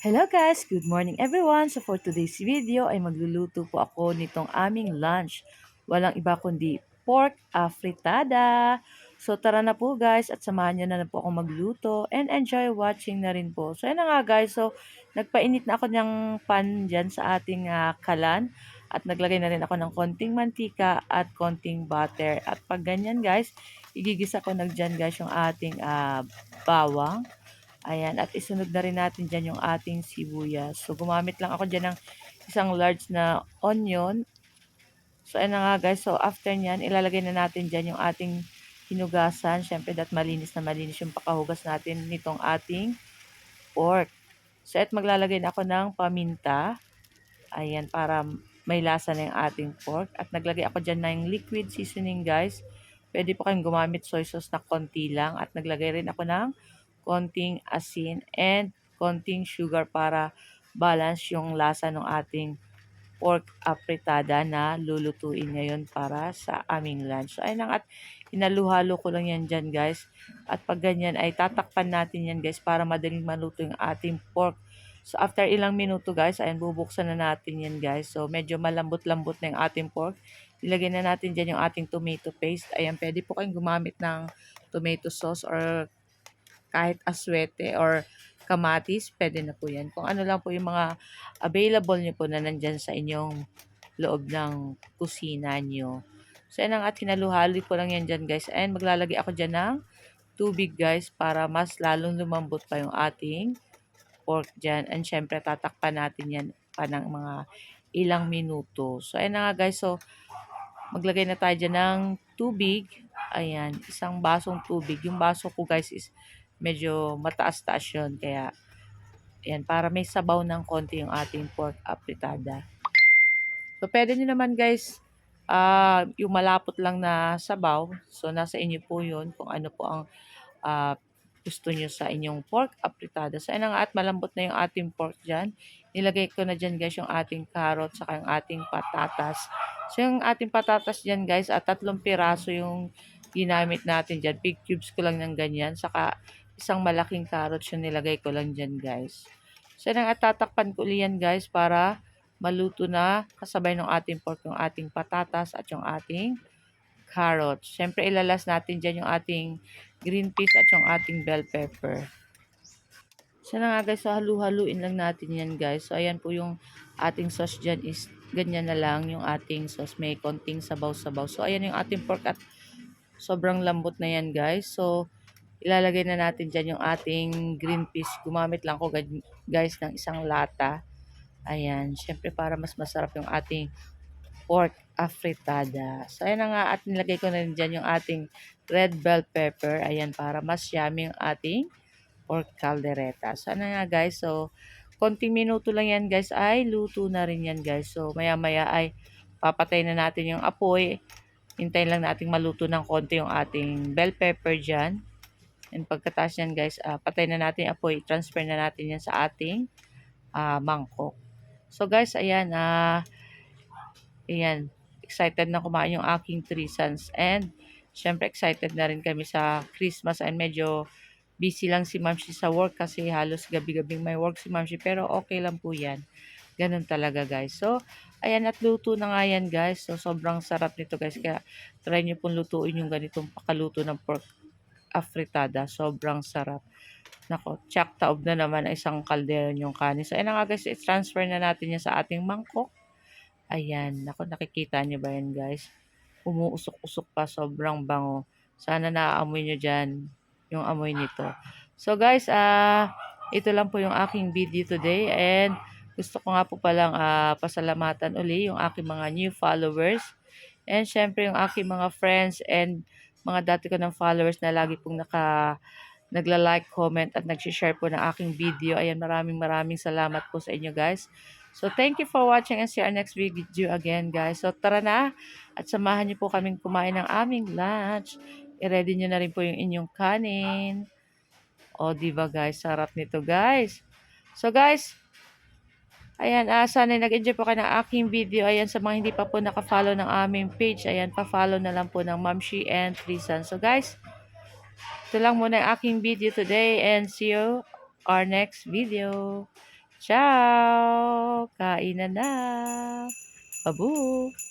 Hello guys! Good morning everyone! So for today's video ay magluluto po ako nitong aming lunch. Walang iba kundi pork afritada. So tara na po guys at samahan nyo na, na po ako magluto and enjoy watching na rin po. So na nga guys, so nagpainit na ako ng pan dyan sa ating uh, kalan at naglagay na rin ako ng konting mantika at konting butter. At pag ganyan guys, igigisa ko na dyan guys yung ating uh, bawang Ayan, at isunod na rin natin dyan yung ating sibuyas. So, gumamit lang ako dyan ng isang large na onion. So, ayan na nga guys. So, after nyan, ilalagay na natin dyan yung ating hinugasan. Siyempre, dat malinis na malinis yung pakahugas natin nitong ating pork. So, at maglalagay na ako ng paminta. Ayan, para may lasa na yung ating pork. At naglagay ako dyan ng liquid seasoning guys. Pwede po kayong gumamit soy sauce na konti lang. At naglagay rin ako ng konting asin, and konting sugar para balance yung lasa ng ating pork apretada na lulutuin ngayon para sa aming lunch. So, ayun lang at inaluhalo ko lang yan dyan guys. At pag ganyan ay tatakpan natin yan guys para madaling maluto yung ating pork. So, after ilang minuto guys, ayun bubuksan na natin yan guys. So, medyo malambot-lambot na yung ating pork. Ilagay na natin dyan yung ating tomato paste. Ayan, pwede po kayong gumamit ng tomato sauce or kahit aswete or kamatis, pwede na po yan. Kung ano lang po yung mga available nyo po na nandyan sa inyong loob ng kusina nyo. So, yan ang at hinaluhali ko lang yan dyan guys. And maglalagay ako dyan ng tubig guys para mas lalong lumambot pa yung ating pork dyan. And syempre tatakpan natin yan pa ng mga ilang minuto. So, ayan na nga guys. So, maglagay na tayo dyan ng tubig. Ayan, isang basong tubig. Yung baso ko guys is medyo mataas-taas yun. Kaya, yan, para may sabaw ng konti yung ating pork apritada. So, pwede nyo naman guys, uh, yung malapot lang na sabaw. So, nasa inyo po yun kung ano po ang uh, gusto nyo sa inyong pork apritada. So, ayun at malambot na yung ating pork dyan. Nilagay ko na dyan guys yung ating carrot saka yung ating patatas. So, yung ating patatas dyan guys, at tatlong piraso yung ginamit natin dyan. Big cubes ko lang ng ganyan. Saka isang malaking carrots yung nilagay ko lang dyan guys. So nang tatakpan ko yan guys para maluto na kasabay ng ating pork yung ating patatas at yung ating carrots. Siyempre ilalas natin dyan yung ating green peas at yung ating bell pepper. So na nga guys, so halu-haluin lang natin yan guys. So ayan po yung ating sauce dyan is ganyan na lang yung ating sauce. May konting sabaw-sabaw. So ayan yung ating pork at sobrang lambot na yan guys. So ilalagay na natin dyan yung ating green peas. Gumamit lang ko guys ng isang lata. Ayan, syempre para mas masarap yung ating pork afritada. So, ayan na nga at nilagay ko na rin dyan yung ating red bell pepper. Ayan, para mas yummy yung ating pork caldereta. So, ano nga guys, so, konting minuto lang yan guys, ay luto na rin yan guys. So, maya maya ay papatay na natin yung apoy. Hintayin lang natin maluto ng konti yung ating bell pepper dyan. And pagkatapos yan guys, uh, patay na natin apoy. Transfer na natin yan sa ating uh, mangkok. So guys, ayan. Uh, ayan. Excited na kumain yung aking three sons. And syempre excited na rin kami sa Christmas. And medyo busy lang si Mamsi sa work kasi halos gabi-gabing may work si Mamsi. Pero okay lang po yan. Ganun talaga guys. So, ayan at luto na nga yan guys. So, sobrang sarap nito guys. Kaya try nyo pong lutuin yung ganitong pakaluto ng pork afritada. Sobrang sarap. Nako, tsak taob na naman isang kaldero yung kanin. So, ayun nga guys, i-transfer na natin yan sa ating mangkok. Ayan, nako, nakikita niyo ba yan guys? Umuusok-usok pa, sobrang bango. Sana naaamoy nyo dyan yung amoy nito. So guys, ah, uh, ito lang po yung aking video today and gusto ko nga po palang uh, pasalamatan uli yung aking mga new followers and syempre yung aking mga friends and mga dati ko ng followers na lagi pong naka nagla-like, comment at nag-share po ng aking video. Ayan, maraming maraming salamat po sa inyo guys. So, thank you for watching and see our next video again guys. So, tara na at samahan niyo po kaming kumain ng aming lunch. I-ready niyo na rin po yung inyong kanin. O, diba guys, sarap nito guys. So, guys, Ayan, uh, sana nag-enjoy po kayo ng aking video. Ayan, sa mga hindi pa po naka-follow ng aming page, ayan, pa-follow na lang po ng Mamshi and Trisan. So guys, ito lang muna ang aking video today and see you our next video. Ciao! Kain na na. Babu!